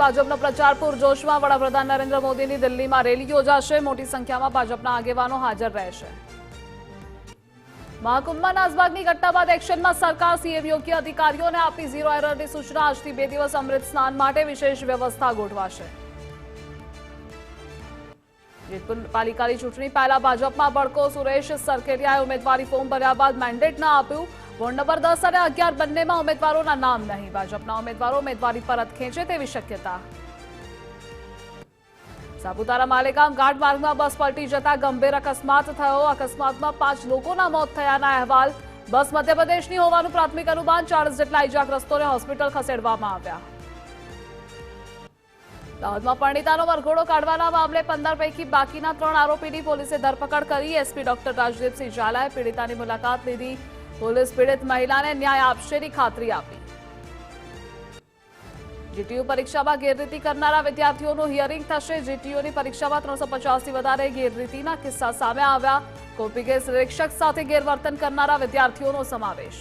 ભાજપનો પ્રચાર પૂરજોશમાં વડાપ્રધાન નરેન્દ્ર મોદીની દિલ્હીમાં રેલી યોજાશે. મોટી સંખ્યામાં ભાજપના આગેવાનો હાજર રહેશે. મહાકુંભમાં નાસભાગની ઘટના બાદ એક્શનમાં સરકાર સીએમ યોગ્ય અધિકારીઓને આપી ઝીરો એરરની સૂચના. આજથી બે દિવસ અમૃત સ્નાન માટે વિશેષ વ્યવસ્થા ગોઠવાશે. જેતપુર પાલિકાની ચૂંટણી પહેલા ભાજપમાં ભડકો. સુરેશ સરખેરિયાએ ઉમેદવારી ફોર્મ ભર્યા બાદ મેન્ડેટ ન આપ્યું. વોર્ડ નંબર દસ અને અગિયાર બંનેમાં ઉમેદવારોના નામ નહીં. ભાજપના ઉમેદવારો ઉમેદવારી પરત ખેંચે તેવી શક્યતા. સાપુતારા માલેગામ ઘાટ માર્ગમાં બસ પલટી જતા ગંભીર અકસ્માત થયો. અકસ્માતમાં પાંચ લોકોના મોત થયાના અહેવાલ. બસ મધ્યપ્રદેશની હોવાનું પ્રાથમિક અનુમાન ચાળીસ જેટલા ઇજાગ્રસ્તોને હોસ્પિટલ ખસેડવામાં આવ્યા. દાહોદમાં પરણિતાનો વરઘોડો કાઢવાના મામલે પંદર પૈકી બાકીના ત્રણ આરોપીની પોલીસે ધરપકડ કરી. એસપી ડોક્ટર રાજદીપસિંહ ઝાલાએ પીડિતાની મુલાકાત લીધી. પોલીસ પીડિત મહિલાને ન્યાય આપશેની ખાતરી આપી. જીટીયુ પરીક્ષામાં ગેરરીતિ કરનારા વિદ્યાર્થીઓનું હિયરિંગ થશે. જીટીયુની પરીક્ષામાં ત્રણસો પચાસથી વધારે ગેરરીતિના કિસ્સા સામે આવ્યા. કોપી કેસ નિરીક્ષક સાથે ગેરવર્તન કરનારા વિદ્યાર્થીઓનો સમાવેશ.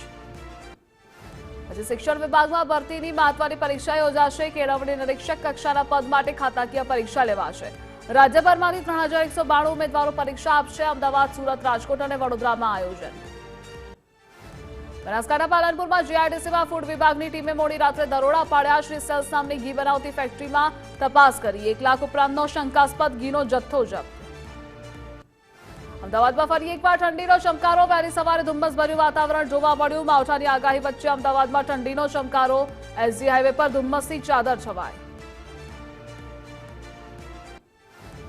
આજે શિક્ષણ વિભાગમાં ભરતીની મહત્વની પરીક્ષા યોજાશે. કેળવણી નિરીક્ષક કક્ષાના પદ માટે ખાતાકીય પરીક્ષા લેવાશે. રાજ્યભરમાંથી ત્રણ ઉમેદવારો પરીક્ષા આપશે. અમદાવાદ, સુરત, રાજકોટ અને વડોદરામાં આયોજન. બનાસકાંઠા પાલનપુરમાં જીઆઈડીસીમાં ફૂડ વિભાગની ટીમે મોડી રાત્રે દરોડા પાડ્યા. શ્રી સેલ્સ નામની ઘી બનાવતી ફેક્ટરીમાં તપાસ કરી. એક લાખ ઉપરાંતનો શંકાસ્પદ ઘીનો જથ્થો જપ્ત. અમદાવાદમાં ફરી એકવાર ઠંડીનો ચમકારો વહેલી સવારે ધુમ્મસભર્યું વાતાવરણ જોવા મળ્યું. માવઠાની આગાહી વચ્ચે અમદાવાદમાં ઠંડીનો ચમકારો એસજી હાઈવે પર ધુમ્મસની ચાદર છવાઈ.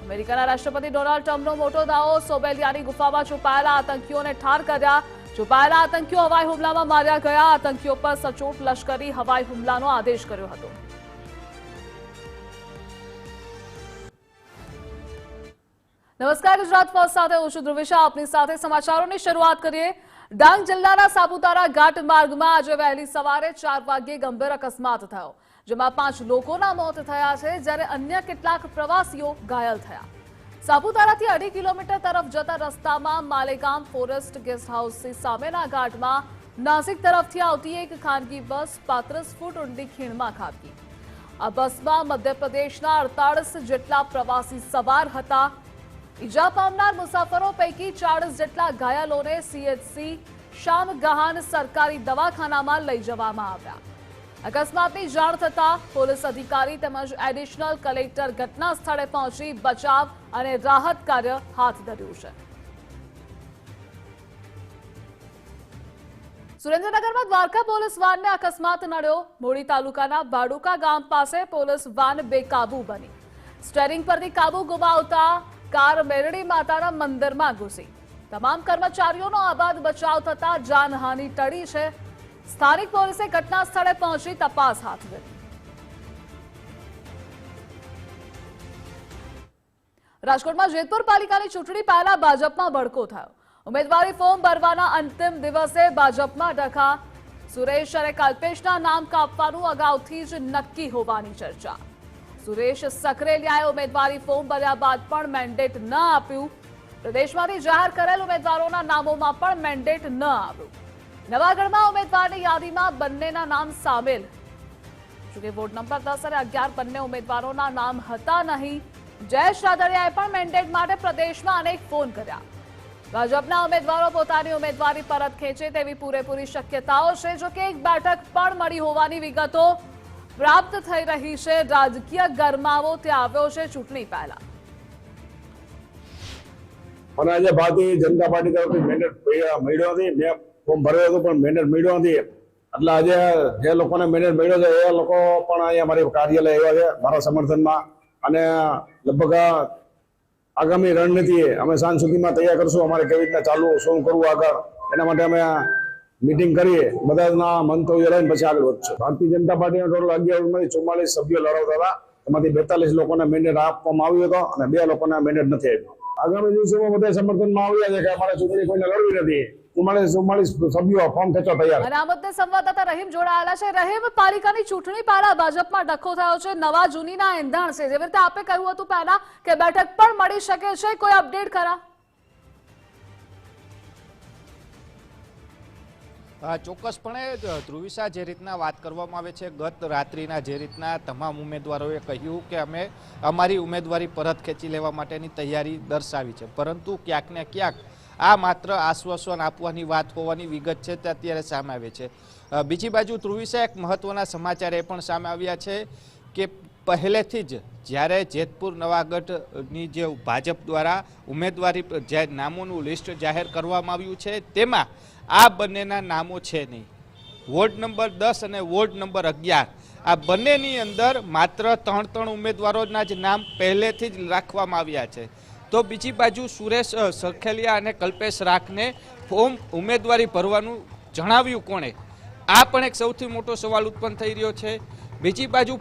અમેરિકાના રાષ્ટ્રપતિ ડોનાલ્ડ ટ્રમ્પનો મોટો દાવો. સોબેલિયાની ગુફામાં છુપાયેલા આતંકીઓને ઠાર કર્યા. છુપાયેલા આતંકીઓ હવાઈ હુમલામાં માર્યા ગયા. આતંકીઓ પર સચોટ લશ્કરી હવાઈ હુમલાનો આદેશ કર્યો હતો. નમસ્કાર, ગુજરાત ફર્સ્ટ સાથે હું ધ્રુવિશા. આપની સાથે સમાચારોની શરૂઆત કરીએ. ડાંગ જિલ્લાના સાપુતારા ઘાટ માર્ગમાં આજે વહેલી સવારે ચાર વાગ્યે ગંભીર અકસ્માત થયો, જેમાં પાંચ લોકોના મોત થયા છે, જ્યારે અન્ય કેટલાક પ્રવાસીઓ ઘાયલ થયા. સાપુતારાથી અઢી કિલોમીટર તરફ જતા રસ્તામાં માલેગામ ફોરેસ્ટ ગેસ્ટ હાઉસની સામેના ઘાટમાં નાસિક તરફથી આવતી એક ખાનગી બસ પાંત્રીસ ફૂટ ઊંડી ખીણમાં ખાબકી. આ બસમાં મધ્યપ્રદેશના અડતાળીસ જેટલા પ્રવાસી સવાર હતા. ઈજા પામનાર મુસાફરો પૈકી ચાળીસ જેટલા ઘાયલોને સીએચસી શામગહાન સરકારી દવાખાનામાં લઈ જવામાં આવ્યા. અકસ્માતની જાણ થતા પોલીસ અધિકારી તેમજ એડિશનલ કલેક્ટર ઘટના સ્થળે પહોંચી બચાવ અને રાહત કાર્ય હાથ ધર્યું છે. સુરેન્દ્રનગરમાં દ્વારકા પોલીસ વાનને અકસ્માત નડ્યો. મૂળી તાલુકાના ભાડુકા ગામ પાસે પોલીસ વાન બેકાબુ બની. સ્ટેરિંગ પરથી કાબુ ગુમાવતા કાર મેરડી માતાના મંદિરમાં ઘૂસી. તમામ કર્મચારીઓનો આબાદ બચાવ થતા જાનહાનિ ટળી છે. સ્થાનિક પોલીસે ઘટના સ્થળે પહોંચી તપાસ હાથ ધરી. રાજકોટમાં જેતપુર પાલિકાની ચૂંટણી પહેલા ભાજપમાં ભડકો થયો. ઉમેદવારી ફોર્મ ભરવાના અંતિમ દિવસે ભાજપમાં ડખા. સુરેશ અને કલ્પેશના નામ કાપવાનું અગાઉથી જ નક્કી હોવાની ચર્ચા. સુરેશ સકરેલિયાએ ઉમેદવારી ફોર્મ ભર્યા બાદ પણ મેન્ડેટ ન આપ્યું. પ્રદેશમાંથી જાહેર કરેલ ઉમેદવારોના નામોમાં પણ મેન્ડેટ ન આવ્યું. નવાગઢમાં ઉમેદવારની યાદીમાં બંનેના નામ સામેલ. જોકે વોર્ડ નંબર દસ અને અગિયાર બંને ઉમેદવારોના નામ હતા નહીં. જયેશ રાદડિયાએ પણ મેન્ડેટ માટે પ્રદેશમાં અનેક ફોન કર્યા. ભાજપના ઉમેદવારો પોતાની ઉમેદવારી પરત ખેંચે તેવી પૂરેપૂરી શક્યતાઓ છે જોકે એક બેઠક પણ મળી હોવાની વિગતો પ્રાપ્ત થઈ રહી છે. રાજકીય ગરમાવો ત્યાં આવ્યો છે ચૂંટણી પહેલા. મને આજે ભારતીય જનતા પાર્ટી તરફથી મેન્ડેટ મળ્યો નથી. મેં ફોર્મ ભર્યો હતો, પણ મેન્ડેટ મળ્યો નથી. એટલે આજે જે લોકોને મેન્ડેટ મળ્યો છે, એ લોકો પણ અહીંયા મારી કાર્યાલય આવ્યા છે, મારા સમર્થનમાં. અને લગભગ આગામી રણનીતિ અમે સાંજ સુધીમાં તૈયાર કરશું. અમારે કેવી રીતના ચાલવું, શું કરવું આગળ, એના માટે અમે મીટિંગ કરીએ. બધાના મંતવ્ય લઈને પછી આગળ વધશું. ભારતીય જનતા પાર્ટીના ટોટલ અગિયારમાંથી ચુમ્માલીસ સભ્યો લડાવતા હતા. એમાંથી બેતાલીસ લોકોને મેન્ડેટ આપવામાં આવ્યો હતો અને બે લોકોને મેન્ડેટ નથી આપ્યો. આગામી દિવસોમાં બધા સમર્થનમાં આવ્યા છે કે અમારે ચૂંટણી કોઈને લડવી નથી. ચુમ્માલીસ ચુમ્માલીસ સભ્યો ફોર્મ ખેંચવા તૈયાર. અને સંવાદદાતા રહીમ જોડાયેલા છે. રહીમ પાલિકાની ચૂંટણી પહેલા ભાજપમાં ડખો થયો છે. નવા જૂનીના એંધાણ છે. જેવી રીતે આપે કહ્યું હતું પહેલા કે બેઠક પણ મળી શકે છે. કોઈ અપડેટ ખરા? ચોક્કસપણે જ ધ્રુવિશા જે રીતના વાત કરવામાં આવે છે ગત રાત્રિના જે રીતના તમામ ઉમેદવારોએ કહ્યું કે અમે અમારી ઉમેદવારી પરત ખેંચી લેવા માટેની તૈયારી દર્શાવી છે. પરંતુ ક્યાંક ને ક્યાંક આ માત્ર આશ્વાસન આપવાની વાત હોવાની વિગત છે તે અત્યારે સામે આવે છે. બીજી બાજુ ત્રુવિસા એક મહત્વના સમાચાર એ પણ સામે આવ્યા છે કે પહેલેથી જ જ્યારે જેતપુર, નવાગઢની જે ભાજપ દ્વારા ઉમેદવારી જે નામોનું લિસ્ટ જાહેર કરવામાં આવ્યું છે તેમાં આ બંનેના નામો છે નહીં. વોર્ડ નંબર દસ અને વોર્ડ નંબર અગિયાર. આ બંનેની અંદર માત્ર ત્રણ ત્રણ ઉમેદવારોના જ નામ પહેલેથી જ રાખવામાં આવ્યા છે. તો બીજી બાજુ સુરેશ સરખેલિયા અને કલ્પેશ રાખને ફોર્મ ઉમેદવારી ભરવાનું જણાવ્યું કોણે? આ પણ એક સૌથી મોટો સવાલ ઉત્પન્ન થઈ રહ્યો છે. બીજી બાજુ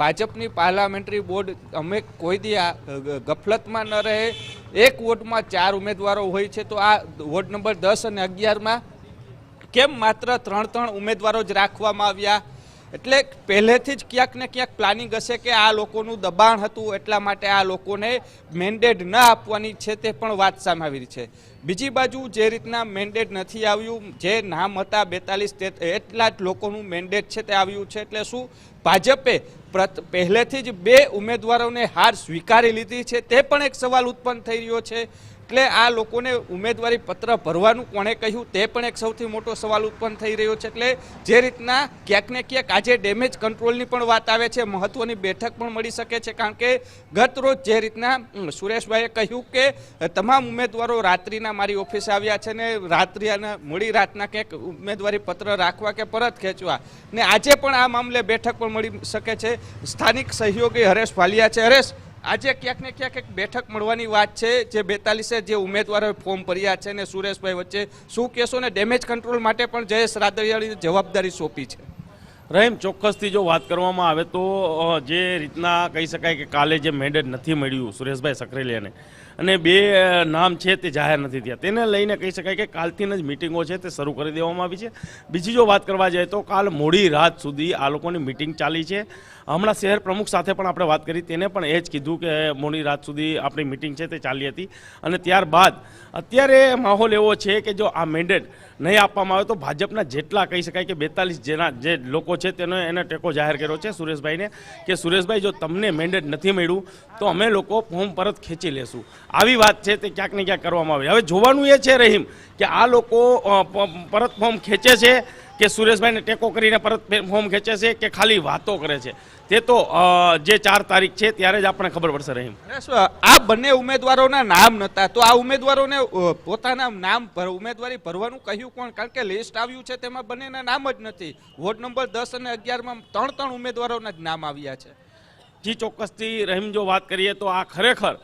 ભાજપની પાર્લામેન્ટરી બોર્ડ, અમે કોઈ દી ગફલતમાં ન રહે. એક વોર્ડમાં ચાર ઉમેદવારો હોય છે, તો આ વોર્ડ નંબર દસ અને અગિયારમાં કેમ માત્ર ત્રણ ત્રણ ઉમેદવારો જ રાખવામાં આવ્યા? એટલે પહેલેથી જ ક્યાંક ને ક્યાંક પ્લાનિંગ હશે કે આ લોકોનું દબાણ હતું એટલા માટે આ લોકોને મેન્ડેટ ન આપવાની છે તે પણ વાત સામે આવી છે. બીજી બાજુ જે રીતના મેન્ડેટ નથી આવ્યું, જે નામ હતા બેતાલીસ એટલા જ લોકોનું મેન્ડેટ છે તે આવ્યું છે. એટલે શું? ભાજપે પહેલેથી જ બે ઉમેદવારોને હાર સ્વીકારી લીધી છે. તે પણ એક સવાલ ઉત્પન્ન થઈ રહ્યો છે. એટલે આ લોકોને ઉમેદવારી પત્ર ભરવાનું કોણે કહ્યું તે પણ એક સૌથી મોટો સવાલ ઉત્પન્ન થઈ રહ્યો છે. એટલે જે રીતના ક્યાંક ને ક્યાંક આજે ડેમેજ કંટ્રોલની પણ વાત આવે છે, મહત્વની બેઠક પણ મળી શકે છે. કારણ કે ગત રોજ જે રીતના સુરેશભાઈએ કહ્યું કે તમામ ઉમેદવારો રાત્રિના મારી ઓફિસે આવ્યા છે ને રાત્રિ અને મોડી રાતના ક્યાંક ઉમેદવારી પત્ર રાખવા કે પરત ખેંચવા ને આજે પણ આ મામલે બેઠક પણ મળી શકે છે. સ્થાનિક સહયોગી હરેશ ભાલિયા છે. હરેશ આજે ક્યાંક ને ક્યાંક એક બેઠક મળવાની વાત છે, જે બેતાલીસે જે ઉમેદવારોએ ફોર્મ ભર્યા છે ને સુરેશભાઈ વચ્ચે શું કહેશો ને ડેમેજ કંટ્રોલ માટે પણ જયેશ રાદડિયાની જવાબદારી સોંપી છે? રહીમ, ચોક્કસથી જો વાત કરવામાં આવે તો જે રીતના કહી શકાય કે કાલે જે મેન્ડેટ નથી મળ્યું સુરેશભાઈ સકરેલિયાને, અને બે નામ છે તે જાહેર નથી થયા. તેને લઈને કહી શકાય કે કાલથી જ મિટિંગો છે તે શરૂ કરી દેવામાં આવી છે. બીજી જો વાત કરવા જાય તો કાલ મોડી રાત સુધી આ લોકોની મિટિંગ ચાલી છે. હમણાં શહેર પ્રમુખ સાથે પણ આપણે વાત કરી, તેને પણ એ જ કીધું કે મોડી રાત સુધી આપણી મિટિંગ છે તે ચાલી હતી. અને ત્યારબાદ અત્યારે માહોલ એવો છે કે જો આ મેન્ડેટ નહીં આપવામાં આવે તો ભાજપના જેટલા કહી શકાય કે બેતાલીસ જેના જે લોકો છે તેનો એને ટેકો જાહેર કર્યો છે સુરેશભાઈને, કે સુરેશભાઈ જો તમને મેન્ડેટ નથી મળ્યું તો અમે લોકો ફોર્મ પરત ખેંચી લેશું. આવી વાત છે તે ક્યાંક ને ક્યાંક કરવામાં આવી. હવે જોવાનું એ છે રહીમ કે આ લોકો પરત ફોર્મ ખેંચે છે કે સુરેશભાઈને ટેકો કરીને પરત ફોર્મ ખેંચે છે કે ખાલી વાતો કરે છે? તે તો જે ચાર તારીખ છે ત્યારે જ આપણને ખબર પડશે રહીમ. આ બંને ઉમેદવારોના નામ નતા તો આ ઉમેદવારોને પોતાના નામ ઉમેદવારી ભરવાનું કહ્યું કોણ? કારણ કે લિસ્ટ આવ્યું છે તેમાં બંનેના નામ જ નથી. વોર્ડ નંબર દસ અને અગિયારમાં ત્રણ ત્રણ ઉમેદવારોના જ નામ આવ્યા છે. જી ચોક્કસથી રહીમ જો વાત કરીએ તો આ ખરેખર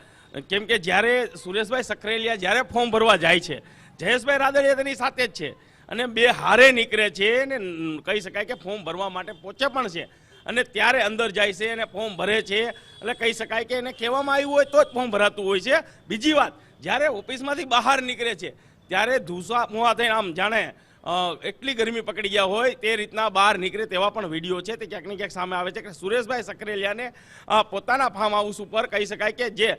કેમ કે જ્યારે સુરેશભાઈ સખરેલિયા જ્યારે ફોર્મ ભરવા જાય છે જયેશભાઈ રાદડિયા તેની સાથે જ છે. અને બે હારે નીકળે છે ને કહી શકાય કે ફોર્મ ભરવા માટે પહોંચે પણ છે. અને ત્યારે અંદર જાય છે અને ફોર્મ ભરે છે. એટલે કહી શકાય કે એને કહેવામાં આવ્યું હોય તો જ ફોર્મ ભરાતું હોય છે. બીજી વાત, જ્યારે ઓફિસમાંથી બહાર નીકળે છે, ત્યારે ધૂસા મોવા થઈને આમ જાણે એટલી ગરમી પકડી ગયા હોય તે રીતના બહાર નીકળે તેવા પણ વીડિયો છે તે ક્યાંક ને ક્યાંક સામે આવે છે કે સુરેશભાઈ સકરેલિયાને પોતાના ફાર્મ હાઉસ ઉપર કહી શકાય કે જે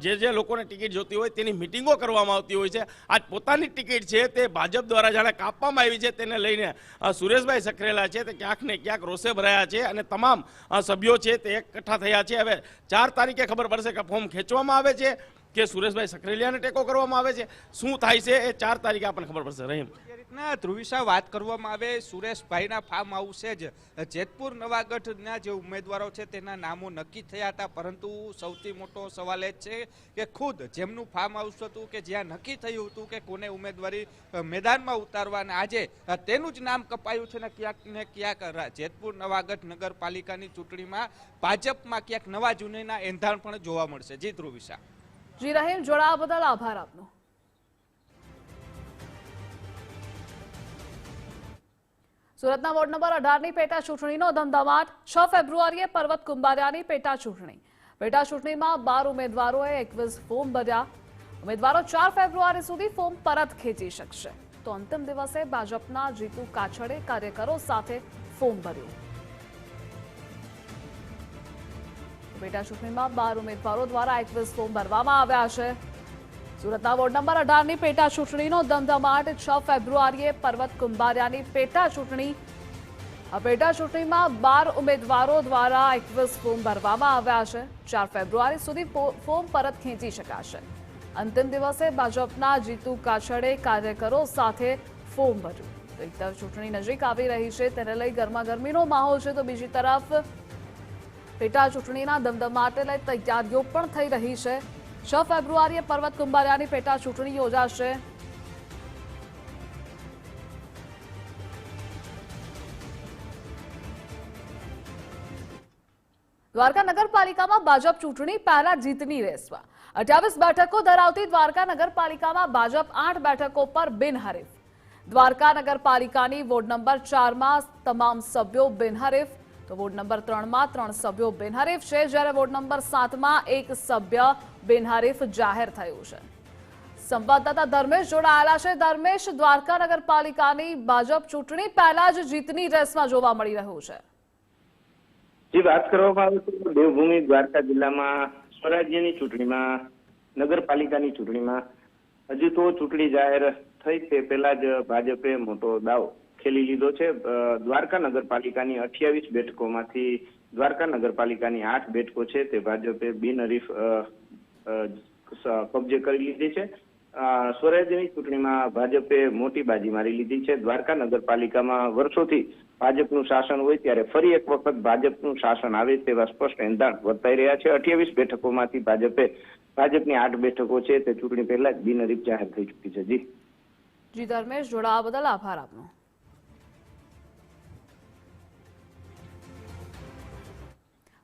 જે જે લોકોને ટિકિટ જોતી હોય તેની મિટિંગો કરવામાં આવતી હોય છે. આજ પોતાની ટિકિટ છે તે ભાજપ દ્વારા જાણે કાપવામાં આવી છે તેને લઈને સુરેશભાઈ સકરેલા છે તે ક્યાંક ને ક્યાંક રોષે ભરાયા છે અને તમામ સભ્યો છે તે એકઠા થયા છે. હવે ચાર તારીખે ખબર પડશે કે ફોર્મ ખેંચવામાં આવે છે કે સુરેશભાઈ સકરેલિયાને ટેકો કરવામાં આવે છે. શું થાય છે એ ચાર તારીખે આપણને ખબર પડશે. રહીમ. મેદાનમાં ઉતારવા અને આજે તેનું જ નામ કપાયું છે ને ક્યાંક ને ક્યાંક જેતપુર, નવાગઢ નગરપાલિકાની ચૂંટણીમાં ભાજપમાં ક્યાંક નવા જૂનીના એંધાણ પણ જોવા મળશે. જી ધ્રુવિશા. જી રહીમ જોડાવા બદલ આભાર આપનો. સુરતના વોર્ડ નંબર અઢારની પેટા ચૂંટણીનો ધમધમાટ છ ફેબ્રુઆરીએ પર્વત કુંભારિયાની પેટા ચૂંટણી. પેટા ચૂંટણીમાં બાર ઉમેદવારોએ એકવીસ ફોર્મ ભર્યા. ઉમેદવારો ચાર ફેબ્રુઆરી સુધી ફોર્મ પરત ખેંચી શકશે. તો અંતિમ દિવસે ભાજપના જીતુ કાછડે કાર્યકરો સાથે ફોર્મ ભર્યું. પેટા ચૂંટણીમાં બાર ઉમેદવારો દ્વારા એકવીસ ફોર્મ ભરવામાં આવ્યા છે. સુરતના વોર્ડ નંબર અઢારની પેટા ચૂંટણીનો ધમધમાટ. છ ફેબ્રુઆરીએ પર્વત કુંભારિયાની પેટા ચૂંટણી. આ પેટા ચૂંટણીમાં બાર ઉમેદવારો દ્વારા એકવીસ ફોર્મ ભરવામાં આવ્યા છે. ચાર ફેબ્રુઆરી સુધી ફોર્મ પરત ખેંચી શકાશે. અંતિમ દિવસે ભાજપના જીતુ કાછડે કાર્યકરો સાથે ફોર્મ ભર્યું. તો એક તરફ ચૂંટણી નજીક આવી રહી છે, તેને લઈ ગરમાગરમીનો માહોલ છે. તો બીજી તરફ પેટા ચૂંટણીના દમદમાટે લઈ તૈયારીઓ પણ થઈ રહી છે. છ ફેબ્રુઆરીએ પર્વત કુંભારિયાની પેટા ચૂંટણી યોજાશે. દ્વારકા નગરપાલિકામાં ભાજપ ચૂંટણી પહેલા જીતની રેસમાં. અઠ્યાવીસ બેઠકો ધરાવતી દ્વારકા નગરપાલિકામાં ભાજપ આઠ બેઠકો પર બિનહરીફ. દ્વારકા નગરપાલિકાની વોર્ડ નંબર ચારમાં તમામ સભ્યો બિનહરીફ. તો વોર્ડ નંબર ત્રણમાં ત્રણ સભ્યો બિનહરીફ છે. જ્યારે વોર્ડ નંબર સાતમાં એક સભ્ય બિનહરીફ જાહેર થયું છે. સંવાદદાતા ધર્મેશ જોડાયેલા છે. ધર્મેશ, દ્વારકા નગરપાલિકાની ભાજપ ચૂંટણી પહેલા જ જીતની રેસમાં જોવા મળી રહ્યું છે. જે વાત કરવામાં આવે તો દેવભૂમિ દ્વારકા જિલ્લામાં સ્વરાજ્યની ચૂંટણીમાં, નગરપાલિકાની ચૂંટણીમાં, હજુ તો ચૂંટણી જાહેર થઈ તે પહેલા જ ભાજપે મોટો દાવ ખેલી લીધો છે. દ્વારકા નગરપાલિકાની અઠ્યાવીસ બેઠકોમાંથી દ્વારકા નગરપાલિકાની આઠ બેઠકો છે તે ભાજપે બિનહરીફ કબજે કરી લીધી છે. સ્વરાજ્યની ચૂંટણીમાં ભાજપે મોટી બાજી મારી લીધી છે. દ્વારકા નગરપાલિકામાં વર્ષોથી ભાજપનું શાસન હોય ત્યારે ફરી એક વખત ભાજપનું શાસન આવે તેવા સ્પષ્ટ એંધાણ વર્તાઈ રહ્યા છે. અઠ્યાવીસ બેઠકોમાંથી ભાજપે, ભાજપની આઠ બેઠકો છે તે ચૂંટણી પહેલા જ બિનહરીફ જાહેર થઈ ચૂકી છે. જી. જી, ધર્મેશ, જોડાવા બદલ આભાર આપનો.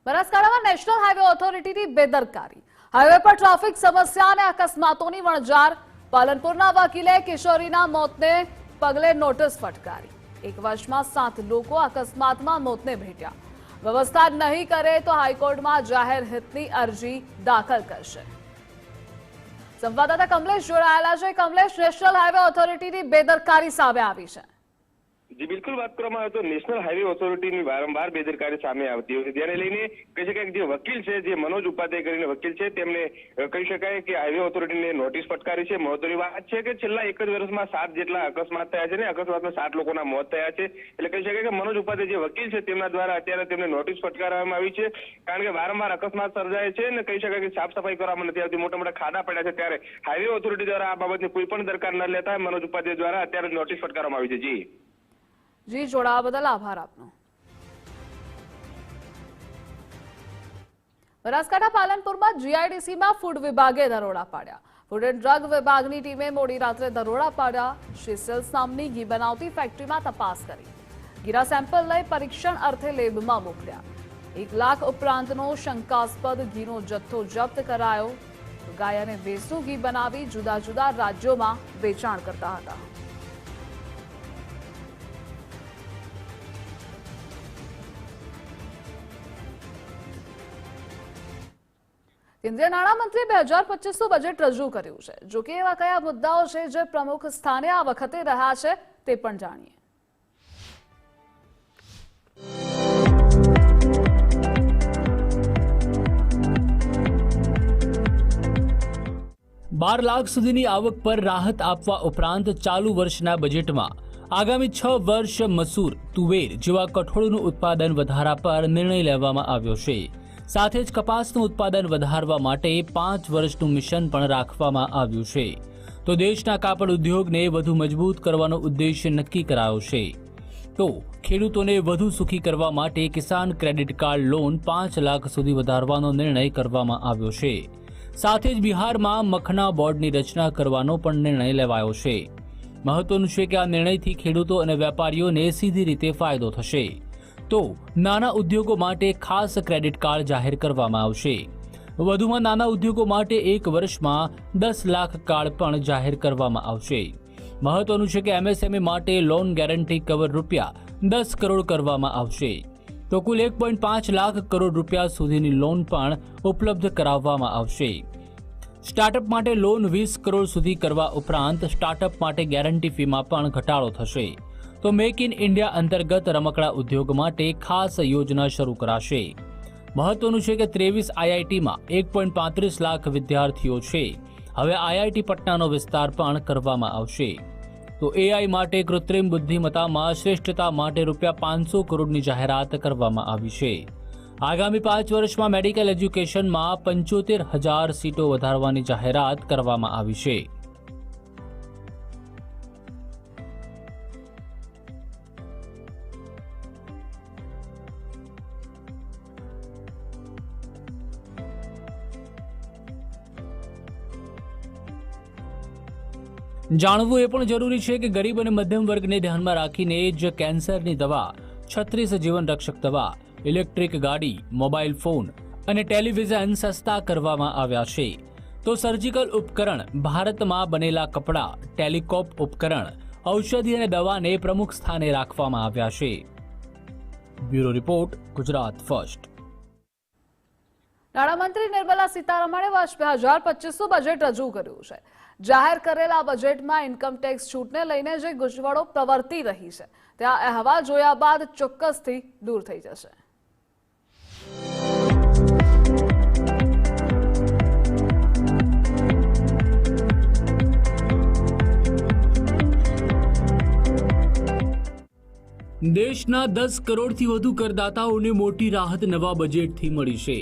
બનાસકાંઠામાં નેશનલ હાઈવે ઓથોરિટીની બેદરકારી. હાઈવે પર ટ્રાફિક સમસ્યા અને અકસ્માતોની વણઝાર. પાલનપુરના વકીલે કિશોરીના મોતને પગલે નોટિસ ફટકારી. એક વર્ષમાં સાત લોકો અકસ્માતમાં મોતને ભેટ્યા. વ્યવસ્થા નહીં કરે તો હાઈકોર્ટમાં જાહેર હિતની અરજી દાખલ કરશે. સંવાદદાતા કમલેશ જોડાયેલા છે. કમલેશ, નેશનલ હાઈવે ઓથોરિટીની બેદરકારી સામે આવી છે. જી, બિલકુલ વાત કરવામાં આવે તો નેશનલ હાઈવે ઓથોરિટીની વારંવાર બેદરકારી સામે આવતી હોય જેને લઈને કહી શકાય કે જે વકીલ છે, જે મનોજ ઉપાધ્યાય કરીને વકીલ છે, તેમને કહી શકાય કે હાઈવે ઓથોરિટીને નોટિસ ફટકારી છે. મહત્વની વાત છે કે છેલ્લા એક જ વર્ષમાં સાત જેટલા અકસ્માત થયા છે ને અકસ્માતમાં સાત લોકોના મોત થયા છે. એટલે કહી શકાય કે મનોજ ઉપાધ્યાય જે વકીલ છે, તેમના દ્વારા અત્યારે તેમને નોટિસ ફટકારવામાં આવી છે. કારણ કે વારંવાર અકસ્માત સર્જાય છે ને કહી શકાય કે સાફ સફાઈ કરવામાં નથી આવતી. મોટા મોટા ખાડા પડ્યા છે ત્યારે હાઈવે ઓથોરિટી દ્વારા આ બાબતની કોઈ પણ દરકાર ન લેતા મનોજ ઉપાધ્યાય દ્વારા અત્યારે નોટિસ ફટકારવામાં આવી છે. જી. જી, જોડાવા બદલ આભાર આપનો. બનાસકાંઠા પાલનપુરમાં જીઆઈડીસીમાં ફૂડ વિભાગે દરોડા પાડ્યા. ફૂડ એન્ડ ડ્રગ વિભાગની ટીમે મોડી રાત્રે દરોડા પાડ્યા. શિસેલ્સ નામની ઘી બનાવતી ફેક્ટરીમાં તપાસ કરી. ગીરા સેમ્પલ લઈ પરીક્ષણ અર્થે લેબમાં મોકલ્યા. એક લાખ ઉપરાંતનો શંકાસ્પદ ઘીનો જથ્થો જપ્ત કરાયો. ગાયાને વેસુ ઘી બનાવી જુદા જુદા રાજ્યોમાં વેચાણ કરતા હતા. કેન્દ્રીય નાણામંત્રીએ બે હજાર પચીસનું બજેટ રજૂ કર્યું છે. જો એવા કયા મુદ્દાઓ છે જે પ્રમુખ સ્થાને આ વખતે રહ્યા છે તે પણ જાણીએ. બાર લાખ સુધીની આવક પર રાહત આપવા ઉપરાંત ચાલુ વર્ષના બજેટમાં આગામી છ વર્ષ મસૂર તુવેર જેવા કઠોળનું ઉત્પાદન વધારા પર નિર્ણય લેવામાં આવ્યો છે. સાથે જ કપાસનું ઉત્પાદન વધારવા માટે પાંચ વર્ષનું મિશન પણ રાખવામાં આવ્યું છે. તો દેશના કાપડ ઉદ્યોગને વધુ મજબૂત કરવાનો ઉદ્દેશ્ય નક્કી કરાયો છે. તો ખેડૂતોને વધુ સુખી કરવા માટે કિસાન ક્રેડિટ કાર્ડ લોન પાંચ લાખ સુધી વધારવાનો નિર્ણય કરવામાં આવ્યો છે. સાથે જ બિહારમાં મખના બોર્ડની રચના કરવાનો પણ નિર્ણય લેવાયો છે. મહત્વનું છે કે આ નિર્ણયથી ખેડૂતો અને વેપારીઓને સીધી રીતે ફાયદો થશે. તો નાના ઉદ્યોગો માટે ખાસ ક્રેડિટ કાર્ડ જાહેર કરવામાં આવશે. વધુમાં નાના ઉદ્યોગો માટે એક વર્ષમાં દસ લાખ કાર્ડ પણ જાહેર કરવામાં આવશે. મહત્વનું છે કે એમએસએમઈ માટે લોન ગેરંટી કવર રૂપિયા દસ કરોડ કરવામાં આવશે. તો કુલ એક પોઈન્ટ પાંચ લાખ કરોડ રૂપિયા સુધીની લોન પણ ઉપલબ્ધ કરાવવામાં આવશે. સ્ટાર્ટઅપ માટે લોન વીસ કરોડ સુધી કરવા ઉપરાંત સ્ટાર્ટઅપ માટે ગેરંટી ફીમાં પણ ઘટાડો થશે. તો મેક ઇન ઇન્ડિયા અંતર્ગત રમકડા ઉદ્યોગ માટે ખાસ યોજના શરૂ કરાશે. મહત્વનું છે કે ત્રેવીસ આઈઆઈટીમાં એક પોઈન્ટ પાંત્રીસ લાખ વિદ્યાર્થીઓ છે. હવે આઈઆઈટી પટનાનો વિસ્તાર પણ કરવામાં આવશે. તો એઆઈ માટે કૃત્રિમ બુદ્ધિમત્તામાં શ્રેષ્ઠતા માટે રૂપિયા પાંચસો કરોડની જાહેરાત કરવામાં આવી છે. આગામી પાંચ વર્ષમાં મેડિકલ એજ્યુકેશનમાં પંચોતેર હજાર સીટો વધારવાની જાહેરાત કરવામાં આવી છે. જાણવું એ પણ જરૂરી છે કે ગરીબ અને મધ્યમ વર્ગને ધ્યાનમાં રાખીને જ કેન્સરની દવા, છત્રીસ જીવન રક્ષક દવા, ઇલેક્ટ્રિક ગાડી, મોબાઈલ ફોન અને ટેલિવિઝન સસ્તા કરવામાં આવ્યા છે. તો સર્જિકલ ઉપકરણ ભારતમાં બનેલા કપડાં, ટેલિકોપ ઉપકરણ, ઔષધિ અને દવાને પ્રમુખ સ્થાને રાખવામાં આવ્યા છે. Bureau report, Gujarat first. નાણામંત્રી નિર્મલા સીતારમણે વર્ષ બે હજાર પચીસનું બજેટ રજૂ કર્યું છે. જાહેર કરેલા બજેટમાં ઇન્કમટેક્સ છૂટને લઈને જે ગૂંચવણો પ્રવર્તી રહી છે, ત્યાં અહેવાલ જોયા બાદ ચોક્કસથી દૂર થઈ જશે. દેશના દસ કરોડથી વધુ કરદાતાઓને મોટી રાહત નવા બજેટથી મળી છે.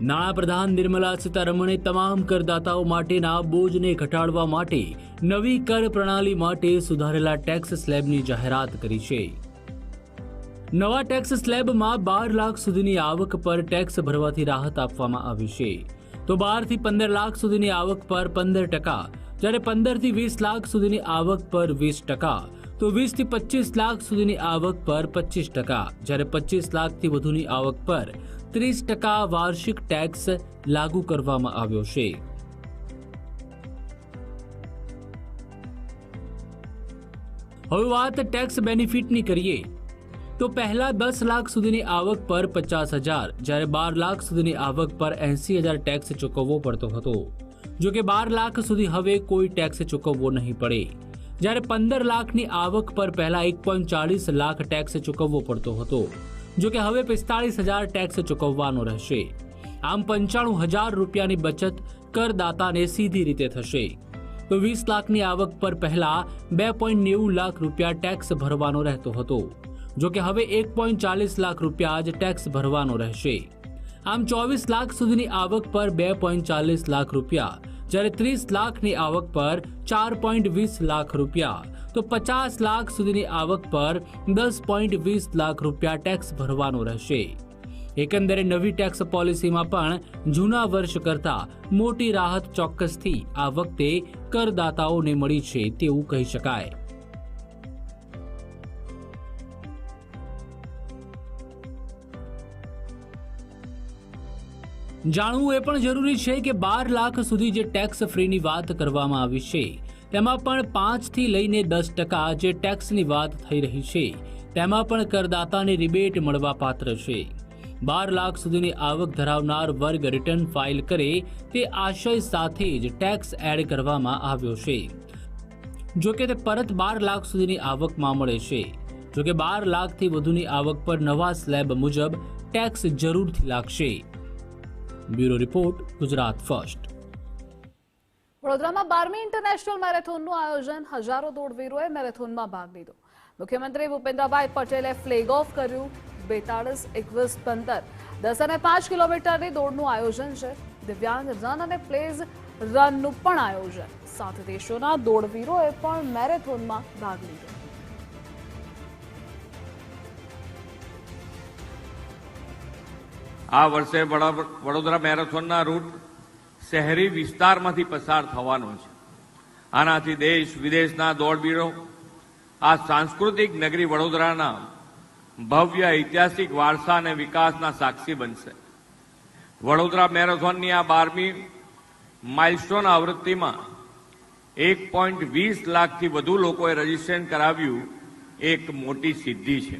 નાણાપ્રધાન નિર્મલા સીતારમણે તમામ કરદાતાઓ માટેના બોજને ઘટાડવા માટે નવી કર પ્રણાલી માટે સુધારેલા ટેક્સ સ્લેબની જાહેરાત કરી છે. નવા ટેક્સ સ્લેબમાં બાર લાખ સુધીની આવક પર ટેક્સ ભરવાથી રાહત આપવામાં આવી છે. તો બારથી પંદર લાખ સુધીની આવક પર પંદર ટકા, જ્યારે પંદરથી વીસ લાખ સુધીની આવક પર વીસ ટકા, તો વીસથી પચીસ લાખ સુધીની આવક પર પચીસ ટકા, જ્યારે પચીસ લાખથી વધુની આવક પર ત્રીસ ટકા વાર્ષિક ટેક્સ લાગુ કરવામાં આવ્યો છે. હવે વાત ટેક્સ બેનિફિટની કરીએ. તો પહેલા દસ લાખ સુધીની આવક પર પચાસ હજાર, જ્યારે બાર લાખ સુધીની આવક પર એંસી હજાર ટેક્સ ચૂકવવો પડતો હતો. જો કે બાર લાખ સુધી હવે કોઈ ટેક્સ ચૂકવવો નહીં પડે. જ્યારે પંદર લાખની આવક પર પહેલા એક લાખ ટેક્સ ચૂકવવો પડતો હતો. જો કે હવે પિસ્તાળીસ હજાર ટેક્સ ચૂકવવાનો રહેશે. આમ પંચાણું હજાર રૂપિયાની બચત કરદાતાને સીધી રીતે થશે. તો વીસ લાખની આવક પર પહેલા બે પોઈન્ટ નેવું લાખ રૂપિયા ટેક્સ ભરવાનો રહેતો હતો. જો કે હવે એક પોઈન્ટ ચાલીસ લાખ રૂપિયા જ ટેક્સ ભરવાનો રહેશે. આમ ચોવીસ લાખ સુધીની આવક પર બે પોઈન્ટ ચાલીસ લાખ રૂપિયા જ્યારે ત્રીસ લાખની આવક પર ચાર પોઈન્ટ વીસ લાખ રૂપિયા. તો પચાસ લાખ સુધીની આવક પર દસ પોઈન્ટ વીસ લાખ રૂપિયા ટેક્સ ભરવાનો રહેશે. એકંદરે નવી ટેક્સ પોલિસીમાં પણ જૂના વર્ષ કરતા મોટી રાહત ચોક્કસથી આ વખતે કરદાતાઓને મળી છે તેવું કહી શકાય. જાણવું એ પણ જરૂરી છે કે બાર લાખ સુધી જે ટેક્સ ફ્રીની વાત કરવામાં આવી છે, તેમાં પણ પાંચથી લઈને દસ ટકા જે ટેક્સની વાત થઈ રહી છે, તેમાં પણ કરદાતાને રિબેટ મળવા પાત્ર છે. બાર લાખ સુધીની આવક ધરાવનાર વર્ગ રિટર્ન ફાઇલ કરે તે આશય સાથે જ ટેક્સ એડ કરવામાં આવ્યો છે. જો કે તે પરત બાર લાખ સુધીની આવકમાં મળે છે. જો કે બાર લાખથી વધુની આવક પર નવા સ્લેબ મુજબ ટેક્સ જરૂરથી લાગશે. Bureau report, Gujarat first. વડોદરામાં બારમી ઇન્ટરનેશનલ મેરેથોનનું આયોજન હજારો દોડવીરોએ મેરેથોનમાં ભાગ લીધો. મુખ્યમંત્રી ભૂપેન્દ્રભાઈ પટેલે ફ્લેગ ઓફ કર્યું. બેતાળીસ એકવીસ પંદર. દસ અને પાંચ કિલોમીટરની દોડનું આયોજન છે. દિવ્યાંગ રન અને પ્લેઝ રનનું પણ આયોજન. સાથે દેશોના દોડવીરોએ પણ મેરેથોનમાં ભાગ લીધો. આ વર્ષે વડોદરા મેરેથોનના રૂટ શહેરી વિસ્તારમાંથી પસાર થવાનો છે. આનાથી દેશ વિદેશના દોડવીરો આ સાંસ્કૃતિક નગરી વડોદરાના ભવ્ય ઐતિહાસિક વારસા અને વિકાસના સાક્ષી બનશે. વડોદરા મેરેથોનની આ બારમી માઇલસ્ટોન આવૃત્તિમાં એક પોઈન્ટ વીસ લાખથી વધુ લોકોએ રજીસ્ટ્રેશન કરાવ્યું, એક મોટી સિદ્ધિ છે.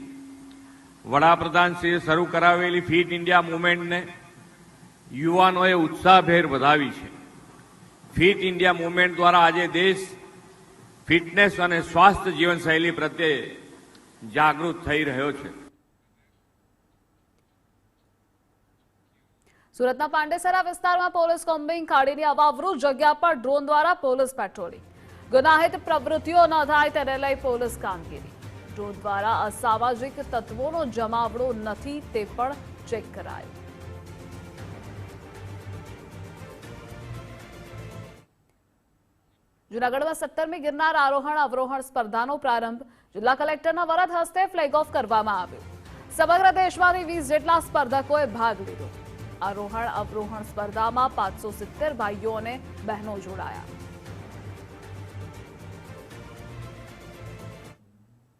વડાપ્રધાન શ્રીએ શરૂ કરાવેલી ફિટ ઇન્ડિયા મુવમેન્ટને યુવાનોએ ઉત્સાહભેર વધાવી છે. ફિટ ઇન્ડિયા મુવમેન્ટ દ્વારા આજે દેશ ફિટનેસ અને સ્વાસ્થ્ય જીવનશૈલી પ્રત્યે જાગૃત થઈ રહ્યો છે. સુરતના પાંડેસરા વિસ્તારમાં પોલીસ કોમ્બિંગ કાઢીને અવાવરૂ જગ્યા પર ડ્રોન દ્વારા પોલીસ પેટ્રોલિંગ. ગુનાહિત પ્રવૃત્તિઓ ન થાય તેને લઈ પોલીસ કામગીરી. ડ્રોન દ્વારા અસામાજિક તત્વોનો જમાવડો નથી તે પણ ચેક કરાયું. જૂનાગઢમાં સત્તરમી ગિરનાર આરોહણ અવરોહણ સ્પર્ધાનો પ્રારંભ. જિલ્લા કલેક્ટરના વરદ હસ્તે ફ્લેગ ઓફ કરવામાં આવ્યો. સમગ્ર દેશમાંથી વીસ જેટલા સ્પર્ધકોએ ભાગ લીધો. આરોહણ અવરોહણ સ્પર્ધામાં પાંચસો સિત્તેર ભાઈઓ અને બહેનો જોડાયા.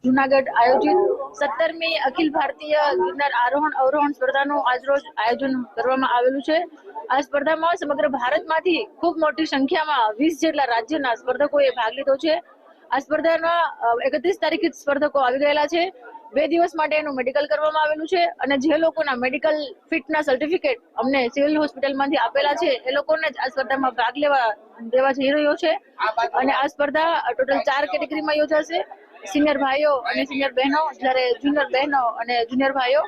જુનાગઢ આયોજિત સત્તરમી અખિલ ભારતીય ગિરનાર આરોહણ અવરોહણ સ્પર્ધાનું આજરોજ આયોજન કરવામાં આવેલું છે. આ સ્પર્ધામાં સમગ્ર ભારતમાંથી ખૂબ મોટી સંખ્યામાં વીસ જેટલા રાજ્યના સ્પર્ધકોએ ભાગ લીધો છે. આ સ્પર્ધામાં એકત્રીસ તારીખે સ્પર્ધકો આવી ગયેલા છે. બે દિવસ માટે એનું મેડિકલ કરવામાં આવેલું છે અને જે લોકોના મેડિકલ ફિટના સર્ટિફિકેટ અમને સિવિલ હોસ્પિટલમાંથી આપેલા છે, એ લોકોને જ આ સ્પર્ધામાં ભાગ લેવા દેવા જઈ રહ્યો છે. અને આ સ્પર્ધા ટોટલ ચાર કેટેગરીમાં યોજાશે. સિનિયર ભાઈઓ અને સિનિયર બહેનો જ્યારે જુનિયર બહેનો અને જુનિયર ભાઈઓ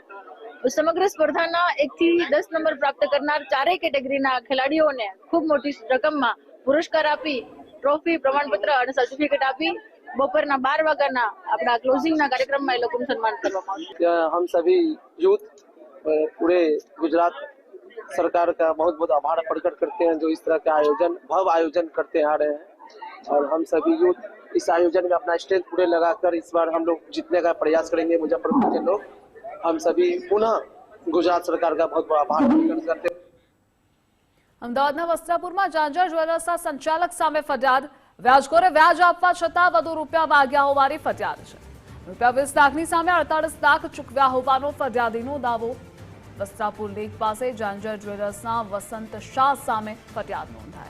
સમગ્ર સ્પર્ધાના એક થી દસ નંબર પ્રાપ્ત કરનાર ચારેય કેટેગરીના ખેલાડીઓને ખૂબ મોટી રકમમાં પુરસ્કાર આપી ટ્રોફી પ્રમાણપત્ર અને સર્ટિફિકેટ આપી બપોરના બાર વાગ્યાના આપણા ક્લોઝિંગના કાર્યક્રમમાં એ લોકોનું સન્માન કરવામાં આવશે हम सभी यूथ अ, पूरे गुजरात सरकार का बहुत बहुत आभार प्रकट करते हैं जो इस तरह का आयोजन भव्य आयोजन करते आ रहे हैं और हम सभी यूथ इस आयोजन में अपना स्ट्रेंथ पूरे लगाकर इस बार हम लोग जीतने का प्रयास करेंगे मुजफ्फरपुर के लोग हम सभी पुनः गुजरात सरकार का बहुत बहुत आभार प्रकट करते हैं અમદાવાદના વસ્ત્રાપુરમાં જાંજર જ્વેલર્સના સંચાલક સામે ફરિયાદ વ્યાજખોરે વ્યાજ આપવા છતાં વધુ રૂપિયા માગ્યા હોવાની ફરિયાદ છે રૂપિયા વીસ લાખની સામે અડતાલીસ લાખ ચૂકવ્યા હોવાનો ફરિયાદીનો દાવો વસ્ત્રાપુર લેક પાસે જાંજર જ્વેલર્સના વસંત શાહ સામે ફરિયાદ નોંધાઈ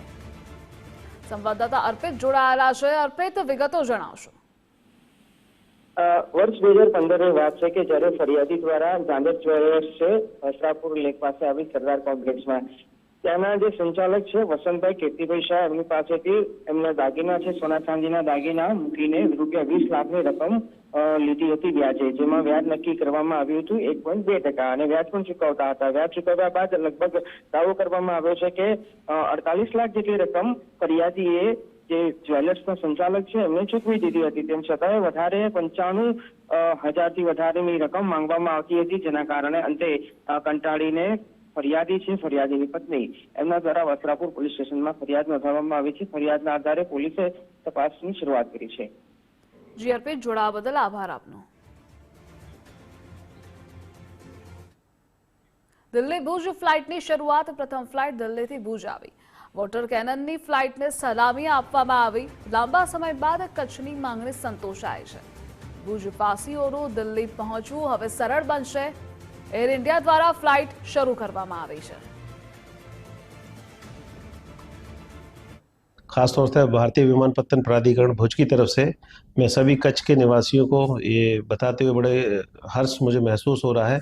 સંવાદદાતા અર્પિત જોડાયેલા છે. અર્પિત, વિગતો જણાવશો. વર્ષ બે હજાર પંદરની વાત છે કે જ્યારે ફરિયાદી દ્વારા ગાંધર જ્વેલર્સ છે હસરાપુર લેક પાસે આવી સરદાર કોમ્પ્લેક્સમાં ત્યાંના જે સંચાલક છે, વસંતભાઈ કીર્તિભાઈ શાહ, એમની પાસેથી એમના દાગીના છે, સોના ચાંદીના દાગીના મૂકીને રૂપિયા વીસ લાખની રકમ લીધી હતી વ્યાજે, જેમાં વ્યાજ નક્કી કરવામાં આવ્યું હતું એક પોઈન્ટ બે ટકા. અને વ્યાજ પણ ચૂકવતા હતા. વ્યાજ ચૂકવ્યા બાદ લગભગ દાવો કરવામાં આવ્યો છે કે અડતાલીસ લાખ જેટલી રકમ ફરિયાદીએ જે જ્વેલર્સના સંચાલક છે, એમને ચૂકવી દીધી હતી. તેમ છતાંય વધારે પંચાણું હજારથી વધારેની રકમ માંગવામાં આવતી હતી, જેના કારણે અંતે કંટાળીને ફરિયાદી છે, ફરિયાદીની પત્ની. એમના દ્વારા વસ્ત્રાપુર પોલીસ સ્ટેશનમાં ફરિયાદ નોંધાવવામાં આવી છે. ફરિયાદના આધારે પોલીસે તપાસની શરૂઆત કરી છે. જોડાવા બદલ આભાર આપનો. દિલ્હી ભુજ ફ્લાઇટની શરૂઆત. પ્રથમ ફ્લાઇટ દિલ્હીથી ભુજ આવી. વોટર કેનનની ફ્લાઇટને સલામી આપવામાં આવી. લાંબા સમય બાદ કચ્છની માંગણી સંતોષાય છે. ભુજ પાસીઓનું દિલ્હી પહોંચવું હવે સરળ બનશે. એર ઇન્ડિયા દ્વારા ફ્લાઇટ શરૂ કરવામાં આવી છે खासतौर से भारतीय विमानपत्तन प्राधिकरण भुज की तरफ से मैं सभी कच्छ के निवासियों को ये बताते हुए बड़े हर्ष मुझे महसूस हो रहा है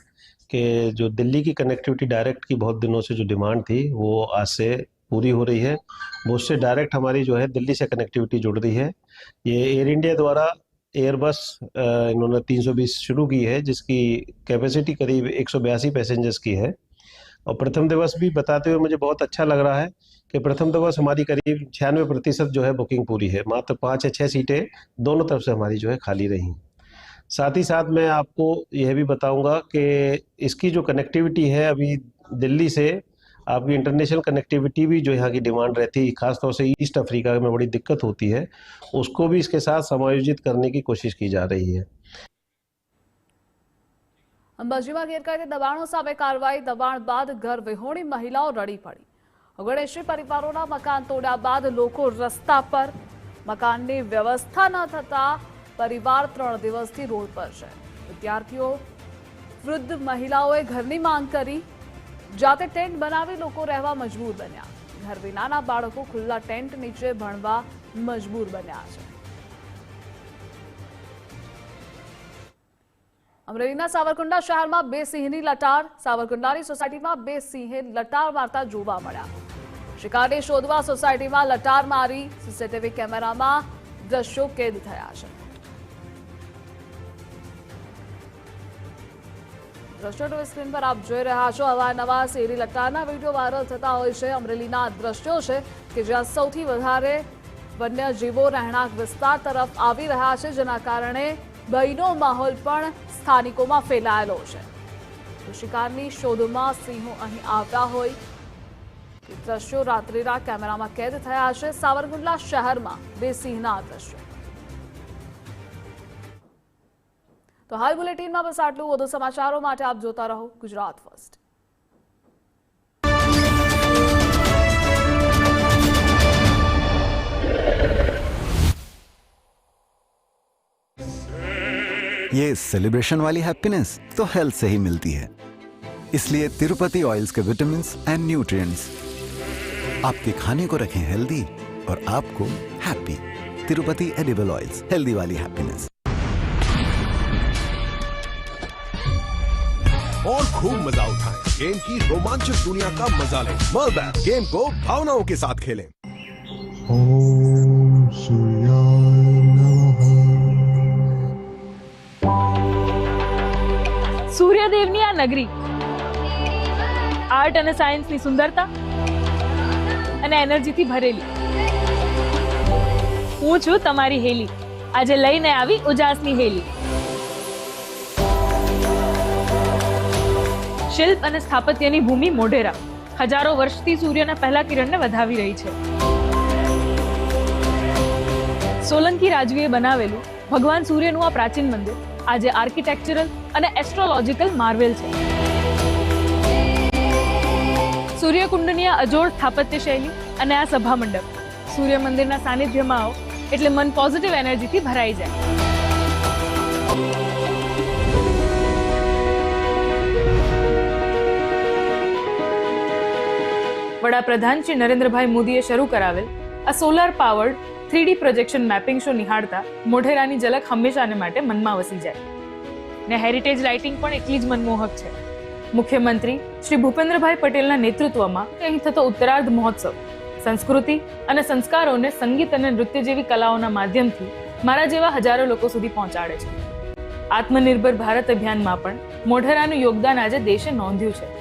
कि जो दिल्ली की कनेक्टिविटी डायरेक्ट की बहुत दिनों से जो डिमांड थी वो आज से पूरी हो रही है भुज से डायरेक्ट हमारी जो है दिल्ली से कनेक्टिविटी जुड़ रही है ये एयर इंडिया द्वारा एयरबस इन्होंने 320 शुरू की है, जिसकी कैपेसिटी करीब एक सौ बयासी पैसेंजर्स की है। और प्रथम दिवस भी बताते हुए मुझे बहुत अच्छा लग रहा है कि प्रथम दिवस हमारी करीब छियानवे प्रतिशत जो है बुकिंग पूरी है। मात्र पाँच या छः सीटें दोनों तरफ़ से हमारी जो है खाली रही। साथ ही साथ मैं आपको यह भी बताऊँगा कि इसकी जो कनेक्टिविटी है अभी दिल्ली से आपकी इंटरनेशनल कनेक्टिविटी भी जो यहाँ की डिमांड रहती है खासतौर से ईस्ट अफ्रीका में बड़ी दिक्कत होती है उसको भी इसके साथ समायोजित करने की कोशिश की जा रही है અંબાજીમાં ગેરકાયદે દબાણો સામે કાર્યવાહી દબાણ બાદ ઘર વિહોણી મહિલાઓ રડી પડી ઓગણએંશી પરિવારોના મકાન તોડ્યા બાદ લોકો રસ્તા પર મકાનની વ્યવસ્થા ન થતા પરિવાર ત્રણ દિવસથી રોડ પર છે વિદ્યાર્થીઓ વૃદ્ધ મહિલાઓએ ઘરની માંગ કરી જાતે ટેન્ટ બનાવી લોકો રહેવા મજબૂર બન્યા. ઘર વિનાના બાળકો ખુલ્લા ટેન્ટ નીચે ભણવા મજબૂર બન્યા છે. અમરેલીના સાવરકુંડા શહેરમાં બે સિંહની લટાર સાવરકુંડાની સોસાયટીમાં બે સિંહે લટાર મારતા જોવા મળ્યા. શિકારને શોધવા સોસાયટીમાં લટાર મારી સીસીટીવી કેમેરામાં દ્રશ્યો કેદ થયા છે. દ્રશ્યો ટુ સ્ક્રીન પર આપ જોઈ રહ્યા છો. અવારનવાર શેરી લટ્ટાના વીડિયો વાયરલ થતા હોય છે. અમરેલીના દ્રશ્યો છે કે જ્યાં સૌથી વધારે વન્યજીવો રહેણાંક વિસ્તાર તરફ આવી રહ્યા છે, જેના કારણે ભયનો માહોલ પણ સ્થાનિકોમાં ફેલાયેલો છે. શિકારની શોધમાં સિંહો અહીં આવતા હોય. દ્રશ્યો રાત્રિના કેમેરામાં કેદ થયા છે. સાવરકુંડલા શહેરમાં બે સિંહના દ્રશ્યો. તો હાલ બુલેટિનમાં બસ આટલું વધુ સમાચારો માટે આપ જોતા રહો ગુજરાત ફર્સ્ટ ये सेलिब्रेशन वाली हैप्पीनेस तो हेल्थ से ही मिलती है इसलिए तिरुपति ऑयल्स के विटामिन एंड न्यूट्रिएंट्स आपके खाने को रखें हेल्दी और आपको happy Tirupati edible oils healthy वाली हैप्पीनेस और खूब मजा उठाएं गेम की रोमांचक दुनिया का मजा लें मर्द गेम को भावनाओं के साथ खेलें સૂર્યદેવની આ નગરી આર્ટ અને સાયન્સની સુંદરતા અને એનર્જીથી ભરેલી હું છું તમારી હેલી આજે લઈને આવી ઉજાસની હેલી શિલ્પ અને સ્થાપત્યની ભૂમિ મોઢેરા હજારો વર્ષથી સૂર્યના પહેલા કિરણને વધાવી રહી છે. સોલંકી રાજવીએ બનાવેલું ભગવાન સૂર્યનું આ પ્રાચીન મંદિર આજે આર્કિટેક્ચરલ અને એસ્ટ્રોલોજીકલ માર્વેલ છે. સૂર્યકુંડની આ અજોડ સ્થાપત્ય શૈલી અને આ સભા મંડપ સૂર્ય મંદિરના સાનિધ્યમાં આવો એટલે મન પોઝિટિવ એનર્જીથી ભરાઈ જાય. વડાપ્રધાન શ્રી નરેન્દ્રભાઈ મોદીએ શરૂ કરાવેલ આ solar powered three D projection mapping show નિહાળતા મોઢેરાની ઝલક હંમેશાને માટે મનમાં વસી જાય. ને હેરિટેજ લાઇટિંગ પણ એટલી જ મનમોહક છે. મુખ્યમંત્રી શ્રી ભૂપેન્દ્રભાઈ પટેલના નેતૃત્વમાં અહીં થતો ઉત્તરાર્ધ મહોત્સવ, સંસ્કૃતિ અને સંસ્કારોને સંગીત અને નૃત્ય જેવી કલાઓના માધ્યમથી મારા જેવા હજારો લોકો સુધી પહોંચાડે છે. આત્મનિર્ભર ભારત અભિયાનમાં પણ મોઢેરાનું યોગદાન આજે દેશે નોંધ્યું છે.